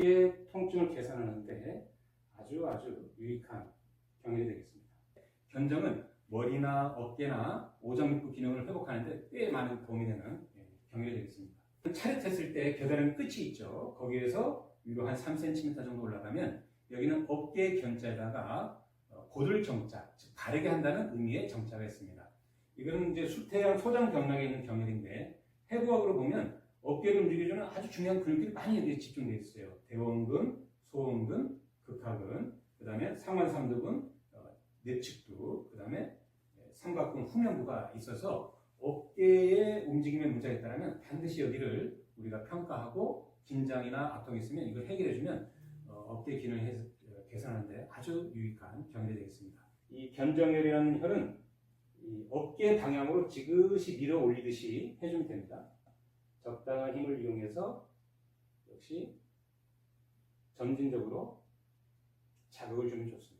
어깨 통증을 개선하는데 아주 아주 유익한 경혈이 되겠습니다. 견정은 머리나 어깨나 오장육부 기능을 회복하는데 꽤 많은 도움이 되는 예, 경혈이 되겠습니다. 차렷했을 때 겨드랑이 끝이 있죠. 거기에서 위로 한 3cm 정도 올라가면 여기는 어깨 견자에다가 어, 고들 정자, 즉 바르게 한다는 의미의 정자가 있습니다. 이거는 이제 수태양 소장 경락에 있는 경혈인데 해부학으로 보면 어깨를 움직여주는 아주 중요한 근육들이 많이 여기에 집중되어 있어요. 대원근, 소원근, 극하근, 그 다음에 상완삼두근, 어, 내측두, 그 다음에 삼각근 후면부가 있어서 어깨의 움직임에 문제가 있다면 반드시 여기를 우리가 평가하고 긴장이나 압통이 있으면 이걸 해결해주면 어, 어깨 기능을 해- 어, 개선하는데 아주 유익한 경혈이 되겠습니다. 이 견정혈이라는 혈은 이 어깨 방향으로 지그시 밀어 올리듯이 해주면 됩니다. 적당한 힘을 이용해서 역시 점진적으로 자극을 주면 좋습니다.